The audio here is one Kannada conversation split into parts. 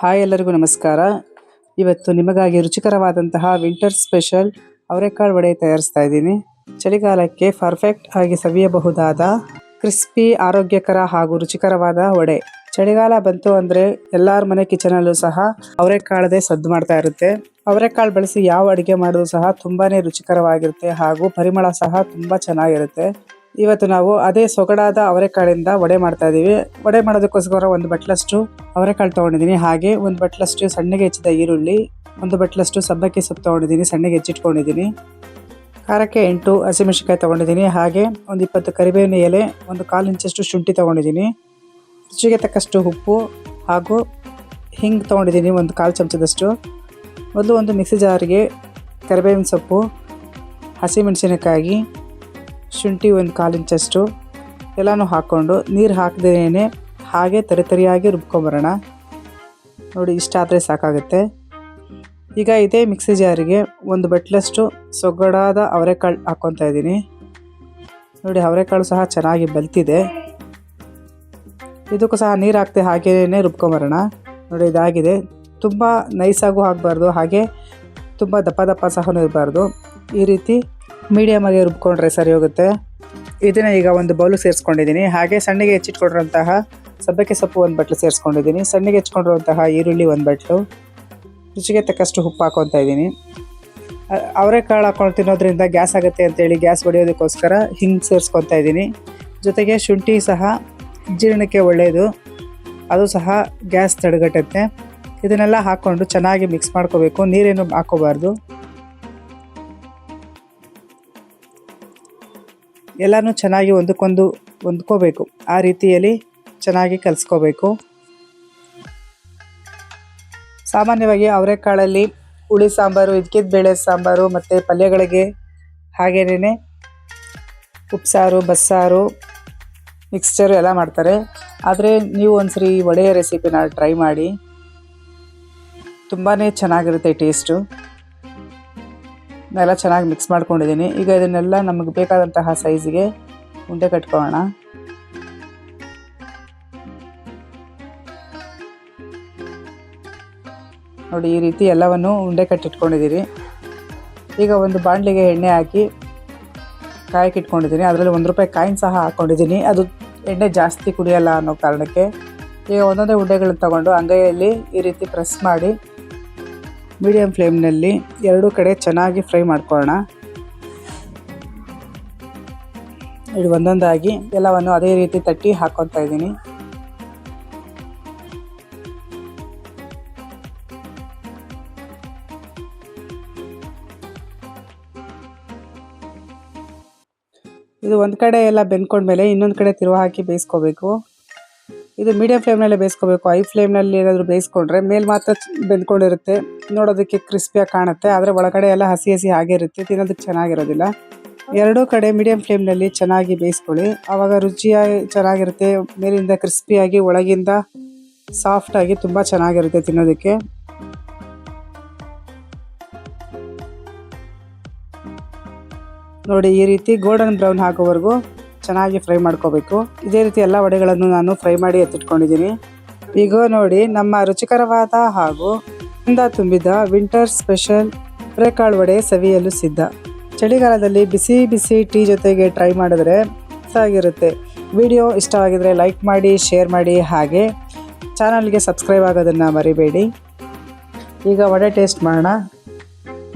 ಹಾಯ್ ಎಲ್ಲರಿಗೂ ನಮಸ್ಕಾರ. ಇವತ್ತು ನಿಮಗಾಗಿ ರುಚಿಕರವಾದಂತಹ ವಿಂಟರ್ ಸ್ಪೆಷಲ್ ಅವರೆಕಾಳು ವಡೆ ತಯಾರಿಸ್ತಾ ಇದ್ದೀನಿ. ಚಳಿಗಾಲಕ್ಕೆ ಪರ್ಫೆಕ್ಟ್ ಆಗಿ ಸವಿಯಬಹುದಾದ ಕ್ರಿಸ್ಪಿ, ಆರೋಗ್ಯಕರ ಹಾಗೂ ರುಚಿಕರವಾದ ವಡೆ. ಚಳಿಗಾಲ ಬಂತು ಅಂದ್ರೆ ಎಲ್ಲರ ಮನೆ ಕಿಚನಲ್ಲೂ ಸಹ ಅವರೆಕಾಳದೇ ಸದ್ದು ಮಾಡ್ತಾ ಇರುತ್ತೆ. ಅವರೆಕಾಳು ಬಳಸಿ ಯಾವ ಅಡುಗೆ ಮಾಡಿದ್ರು ಸಹ ತುಂಬಾನೇ ರುಚಿಕರವಾಗಿರುತ್ತೆ ಹಾಗೂ ಪರಿಮಳ ಸಹ ತುಂಬ ಚೆನ್ನಾಗಿರುತ್ತೆ. ಇವತ್ತು ನಾವು ಅದೇ ಸೊಗಡಾದ ಅವರೆಕಾಳಿಂದ ವಡೆ ಮಾಡ್ತಾ ಇದೀವಿ ವಡೆ ಮಾಡೋದಕ್ಕೋಸ್ಕರ ಒಂದು ಬಟ್ಲಷ್ಟು ಅವರೆಕಾಳು ತೊಗೊಂಡಿದ್ದೀನಿ. ಹಾಗೆ ಒಂದು ಬಟ್ಲಷ್ಟು ಸಣ್ಣಗೆ ಹೆಚ್ಚಿದ ಈರುಳ್ಳಿ, ಒಂದು ಬಟ್ಲಷ್ಟು ಸಬ್ಬಕ್ಕಿ ಸೊಪ್ಪು ತೊಗೊಂಡಿದ್ದೀನಿ, ಸಣ್ಣಗೆ ಹೆಚ್ಚಿಟ್ಕೊಂಡಿದ್ದೀನಿ. ಖಾರಕ್ಕೆ ಎಂಟು ಹಸಿಮೆಣಸಿಕಾಯಿ ತಗೊಂಡಿದ್ದೀನಿ. ಹಾಗೆ ಒಂದು ಇಪ್ಪತ್ತು ಕರಿಬೇವಿನ ಎಲೆ, ಒಂದು ಕಾಲು ಇಂಚಷ್ಟು ಶುಂಠಿ ತಗೊಂಡಿದ್ದೀನಿ. ರುಚಿಗೆ ತಕ್ಕಷ್ಟು ಉಪ್ಪು ಹಾಗೂ ಹಿಂಗೆ ತೊಗೊಂಡಿದ್ದೀನಿ ಒಂದು ಕಾಲು ಚಮಚದಷ್ಟು. ಮೊದಲು ಒಂದು ಮಿಕ್ಸಿ ಜಾರಿಗೆ ಕರಿಬೇವಿನ ಸೊಪ್ಪು, ಹಸಿಮೆಣಸಿನಕಾಯಿ ಶುಂಠಿ ಒಂದು ಕಾಲು ಇಂಚಷ್ಟು ಎಲ್ಲನೂ ಹಾಕ್ಕೊಂಡು ನೀರು ಹಾಕದೇನೆ ಹಾಗೆ ತರಿತರಿಯಾಗಿ ರುಬ್ಕೊಂಬರೋಣ. ನೋಡಿ, ಇಷ್ಟ ಆದರೆ ಸಾಕಾಗುತ್ತೆ. ಈಗ ಇದೇ ಮಿಕ್ಸಿ ಜಾರಿಗೆ ಒಂದು ಬಟ್ಲಷ್ಟು ಸೊಗಡಾದ ಅವರೆಕಾಳು ಹಾಕ್ಕೊತಾ ಇದ್ದೀನಿ. ನೋಡಿ, ಅವರೆಕಾಳು ಸಹ ಚೆನ್ನಾಗಿ ಬಲ್ತಿದೆ. ಇದಕ್ಕೂ ಸಹ ನೀರು ಹಾಕ್ತೆ ಹಾಗೇನೆ ರುಬ್ಕೊಂಬರೋಣ. ನೋಡಿ, ಇದಾಗಿದೆ. ತುಂಬ ನೈಸಾಗೂ ಆಗಬಾರ್ದು, ಹಾಗೆ ತುಂಬ ದಪ್ಪ ದಪ್ಪ ಸಹ ಇರಬಾರ್ದು. ಈ ರೀತಿ ಮೀಡಿಯಮಾಗಿ ರುಬ್ಕೊಂಡ್ರೆ ಸರಿ ಹೋಗುತ್ತೆ. ಇದನ್ನು ಈಗ ಒಂದು ಬೌಲು ಸೇರಿಸ್ಕೊಂಡಿದ್ದೀನಿ. ಹಾಗೆ ಸಣ್ಣಗೆ ಹೆಚ್ಚಿಟ್ಕೊಂಡಿರುವಂತಹ ಸಬ್ಬಕ್ಕೆ ಸೊಪ್ಪು ಒಂದು ಬಟ್ಲು ಸೇರಿಸ್ಕೊಂಡಿದ್ದೀನಿ. ಸಣ್ಣಗೆ ಹೆಚ್ಚಿಕೊಂಡಿರುವಂತಹ ಈರುಳ್ಳಿ ಒಂದು ಬಟ್ಲು. ರುಚಿಗೆ ತಕ್ಕಷ್ಟು ಉಪ್ಪು ಹಾಕೊತಾ ಇದ್ದೀನಿ. ಅವರೆಕಾಳು ಹಾಕೊಂಡು ತಿನ್ನೋದ್ರಿಂದ ಗ್ಯಾಸ್ ಆಗುತ್ತೆ ಅಂತೇಳಿ ಗ್ಯಾಸ್ ಹೊಡೆಯೋದಕ್ಕೋಸ್ಕರ ಹಿಂಗೆ ಸೇರಿಸ್ಕೊತಾ ಇದ್ದೀನಿ. ಜೊತೆಗೆ ಶುಂಠಿ ಸಹ ಜೀರ್ಣಕ್ಕೆ ಒಳ್ಳೆಯದು ಅದು ಸಹ ಗ್ಯಾಸ್ ತಡೆಗಟ್ಟುತ್ತೆ. ಇದನ್ನೆಲ್ಲ ಹಾಕ್ಕೊಂಡು ಚೆನ್ನಾಗಿ ಮಿಕ್ಸ್ ಮಾಡ್ಕೋಬೇಕು. ನೀರೇನು ಹಾಕೋಬಾರ್ದು ಎಲ್ಲನೂ ಚೆನ್ನಾಗಿ ಒಂದಕ್ಕೊಂದು ಹೊಂದ್ಕೋಬೇಕು. ಆ ರೀತಿಯಲ್ಲಿ ಚೆನ್ನಾಗಿ ಕಲಿಸ್ಕೋಬೇಕು. ಸಾಮಾನ್ಯವಾಗಿ ಅವರೆಕಾಳಲ್ಲಿ ಹುಳಿ ಸಾಂಬಾರು ಇದಕ್ಕಿದ ಬೇಳೆ ಸಾಂಬಾರು ಮತ್ತು ಪಲ್ಯಗಳಿಗೆ ಹಾಗೇನೇ ಉಪ್ಸಾರು, ಬಸ್ಸಾರು ಮಿಕ್ಸ್ಚರು ಎಲ್ಲ ಮಾಡ್ತಾರೆ. ಆದರೆ ನೀವು ಒಂದ್ಸರಿ ಸರಿ ವಡೆಯ ರೆಸಿಪಿನ ಟ್ರೈ ಮಾಡಿ. ತುಂಬಾ ಚೆನ್ನಾಗಿರುತ್ತೆ ಟೇಸ್ಟು ಎಲ್ಲ ಚೆನ್ನಾಗಿ ಮಿಕ್ಸ್ ಮಾಡ್ಕೊಂಡಿದ್ದೀನಿ. ಈಗ ಇದನ್ನೆಲ್ಲ ನಮಗೆ ಬೇಕಾದಂತಹ ಸೈಜಿಗೆ ಉಂಡೆ ಕಟ್ಕೊಳ್ಳೋಣ. ನೋಡಿ, ಈ ರೀತಿ ಎಲ್ಲವನ್ನು ಉಂಡೆ ಕಟ್ಟಿಟ್ಕೊಂಡಿದ್ದೀರಿ. ಈಗ ಒಂದು ಬಾಣಲಿಗೆ ಎಣ್ಣೆ ಹಾಕಿ ಕಾಯಕ್ಕೆ ಇಟ್ಕೊಂಡಿದ್ದೀನಿ. ಅದರಲ್ಲಿ ಒಂದು ರೂಪಾಯಿ ಕಾಯಿನ್ ಸಹ ಹಾಕ್ಕೊಂಡಿದ್ದೀನಿ ಅದು ಎಣ್ಣೆ ಜಾಸ್ತಿ ಕುಡಿಯಲ್ಲ ಅನ್ನೋ ಕಾರಣಕ್ಕೆ. ಈಗ ಒಂದೊಂದೇ ಉಂಡೆಗಳನ್ನ ತಗೊಂಡು ಅಂಗೈಯಲ್ಲಿ ಈ ರೀತಿ ಪ್ರೆಸ್ ಮಾಡಿ ಮೀಡಿಯಂ ಫ್ಲೇಮ್ನಲ್ಲಿ ಎರಡೂ ಕಡೆ ಚೆನ್ನಾಗಿ ಫ್ರೈ ಮಾಡ್ಕೊಳ್ಳೋಣ. ಇದು ಒಂದೊಂದಾಗಿ ಎಲ್ಲವನ್ನು ಅದೇ ರೀತಿ ತಟ್ಟಿ ಹಾಕೊತಾ ಇದ್ದೀನಿ. ಇದು ಒಂದು ಕಡೆ ಎಲ್ಲ ಬೆಂದ್ಕೊಂಡ್ಮೇಲೆ ಇನ್ನೊಂದು ಕಡೆ ತಿರುವ ಹಾಕಿ ಬೇಯಿಸ್ಕೋಬೇಕು. ಇದು ಮೀಡಿಯಂ ಫ್ಲೇಮ್ನಲ್ಲೇ ಬೇಯಿಸ್ಕೋಬೇಕು. ಐ ಫ್ಲೇಮ್ನಲ್ಲಿ ಏನಾದರೂ ಬೇಯಿಸ್ಕೊಂಡ್ರೆ ಮೇಲೆ ಮಾತ್ರ ಬೆಂದ್ಕೊಂಡಿರುತ್ತೆ. ನೋಡೋದಕ್ಕೆ ಕ್ರಿಸ್ಪಿಯಾಗಿ ಕಾಣುತ್ತೆ. ಆದರೆ ಒಳಗಡೆ ಎಲ್ಲ ಹಸಿ ಹಸಿ ಹಾಗೆ ಇರುತ್ತೆ. ತಿನ್ನೋದಕ್ಕೆ ಚೆನ್ನಾಗಿರೋದಿಲ್ಲ. ಎರಡೂ ಕಡೆ ಮೀಡಿಯಂ ಫ್ಲೇಮ್ನಲ್ಲಿ ಚೆನ್ನಾಗಿ ಬೇಯಿಸ್ಕೊಳ್ಳಿ. ಆವಾಗ ರುಚಿಯಾಗಿ ಚೆನ್ನಾಗಿರುತ್ತೆ. ಮೇಲಿಂದ ಕ್ರಿಸ್ಪಿಯಾಗಿ ಒಳಗಿಂದ ಸಾಫ್ಟಾಗಿ ತುಂಬ ಚೆನ್ನಾಗಿರುತ್ತೆ ತಿನ್ನೋದಕ್ಕೆ. ನೋಡಿ ಈ ರೀತಿ ಗೋಲ್ಡನ್ ಬ್ರೌನ್ ಆಗೋವರೆಗೂ ಚೆನ್ನಾಗಿ ಫ್ರೈ ಮಾಡ್ಕೋಬೇಕು. ಇದೇ ರೀತಿ ಎಲ್ಲ ವಡೆಗಳನ್ನು ನಾನು ಫ್ರೈ ಮಾಡಿ ಎತ್ತಿಟ್ಕೊಂಡಿದ್ದೀನಿ. ಈಗ ನೋಡಿ, ನಮ್ಮ ರುಚಿಕರವಾದ ಹಾಗೂ ಇಂದ ತುಂಬಿದ ವಿಂಟರ್ ಸ್ಪೆಷಲ್ ಹುರೇಕಾಳು ವಡೆ ಸವಿಯಲು ಸಿದ್ಧ. ಚಳಿಗಾಲದಲ್ಲಿ ಬಿಸಿ ಬಿಸಿ ಟೀ ಜೊತೆಗೆ ಟ್ರೈ ಮಾಡಿದ್ರೆ ಆಗಿರುತ್ತೆ ವಿಡಿಯೋ ಇಷ್ಟವಾಗಿದ್ರೆ ಲೈಕ್ ಮಾಡಿ, ಶೇರ್ ಮಾಡಿ ಹಾಗೆ ಚಾನಲ್ಗೆ ಸಬ್ಸ್ಕ್ರೈಬ್ ಆಗೋದನ್ನು ಮರಿಬೇಡಿ. ಈಗ ವಡೆ ಟೇಸ್ಟ್ ಮಾಡೋಣ.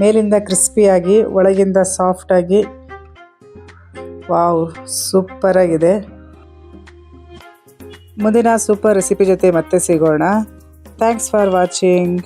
ಮೇಲಿಂದ ಕ್ರಿಸ್ಪಿಯಾಗಿ, ಒಳಗಿಂದ ಸಾಫ್ಟಾಗಿ ವಾವ್ ಸೂಪರ್ ಆಗಿದೆ. ಮುಂದಿನ ಸೂಪರ್ ರೆಸಿಪಿ ಜೊತೆ ಮತ್ತೆ ಸಿಗೋಣ. Thanks for watching